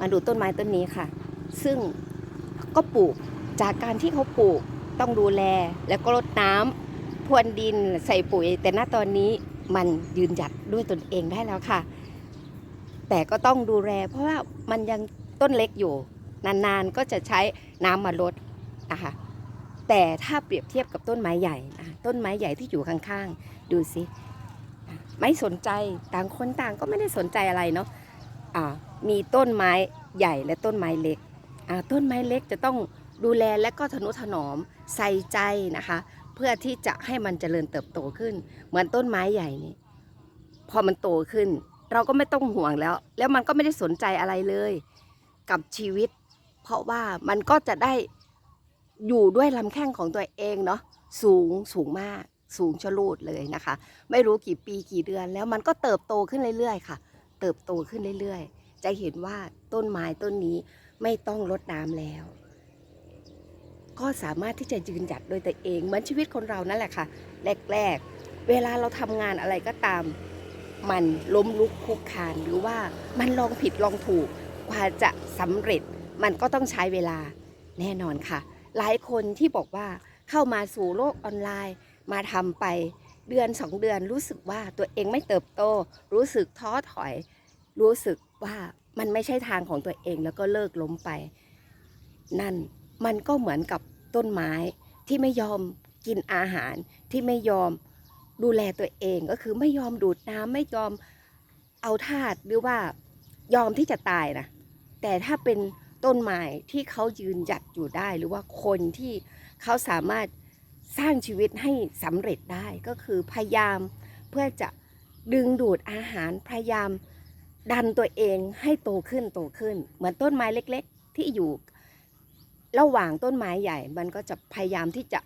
มาดูต้นไม้ต้นนี้ค่ะ ซึ่งก็ปลูกจากการที่เขาปลูกต้องดูแล แล้วก็รดน้ำพรวนดินใส่ปุ๋ย แต่ณตอนนี้มันยืนหยัดด้วยตนเองได้แล้วค่ะ แต่ก็ต้องดูแล เพราะว่ามันยังต้นเล็กอยู่ นานๆก็จะใช้น้ำมาลดนะคะแต่ถ้าเปรียบเทียบกับต้นไม้ใหญ่ต้นไม้ใหญ่ที่อยู่ข้างๆ ดูสิ ไม่สนใจต่างคนต่างก็ไม่ได้สนใจอะไรเนาะอ่า มีต้นไม้ใหญ่และต้นไม้เล็ก ต้นไม้เล็กจะต้องดูแลและก็ทนุถนอมใส่ใจนะคะ เพื่อที่จะให้มันเจริญเติบโตขึ้น เหมือนต้นไม้ใหญ่นี่พอมันโตขึ้น เราก็ไม่ต้องห่วงแล้ว แล้วมันก็ไม่ได้สนใจอะไรเลย กับชีวิต เพราะว่ามันก็จะได้อยู่ด้วยลำแข้งของตัวเองเนาะสูงสูงมาก สูงชะลูดเลยนะคะ ไม่รู้กี่ปีกี่เดือนแล้วมันก็เติบโตขึ้นเรื่อยๆ ค่ะ เติบโตขึ้นเรื่อยๆ จะเห็นว่าต้นไม้ต้นนี้ไม่ต้องรดน้ำแล้ว ก็สามารถที่จะยืนหยัดโดยตัวเองเหมือนชีวิตคนเรานั่นแหละค่ะ แรกๆ เวลาเราทำงานอะไรก็ตาม มันล้มลุกคลุกคานหรือว่ามันลองผิดลองถูกกว่าจะสำเร็จ มันก็ต้องใช้เวลาแน่นอนค่ะ หลายคนที่บอกว่าเข้ามาสู่โลกออนไลน์ มาทำไปเดือนสองเดือนรู้สึกว่าตัวเองไม่เติบโต รู้สึกท้อถอย รู้สึก ว่ามันไม่ใช่ทางของตัวเองแล้วก็เลิกล้มไป นั่นมันก็เหมือนกับต้นไม้ที่ไม่ยอมกินอาหารที่ไม่ยอมดูแลตัวเองก็คือไม่ยอมดูดน้ำไม่ยอมเอาธาตุหรือว่ายอมที่จะตายนะแต่ถ้าเป็นต้นไม้ที่เขายืนหยัดอยู่ได้ หรือว่าคนที่เขาสามารถสร้างชีวิตให้สำเร็จได้ก็คือพยายามเพื่อจะดึงดูดอาหารพยายาม ดันตัวเองให้โตขึ้นโตขึ้น เหมือนต้นไม้เล็ก ๆ ที่อยู่ ระหว่างต้นไม้ใหญ่ มันก็จะพยายามที่จะ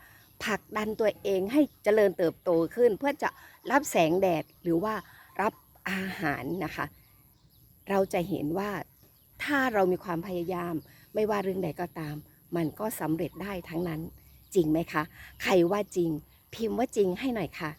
ผลักดันตัวเองให้เจริญเติบโตขึ้น เพื่อจะรับแสงแดดหรือว่ารับอาหารนะคะ เราจะเห็นว่าถ้าเรามีความพยายาม ไม่ว่าเรื่องใดก็ตาม มันก็สำเร็จได้ทั้งนั้น จริงไหมคะ ใครว่าจริง พิมพ์ว่าจริงให้หน่อยค่ะ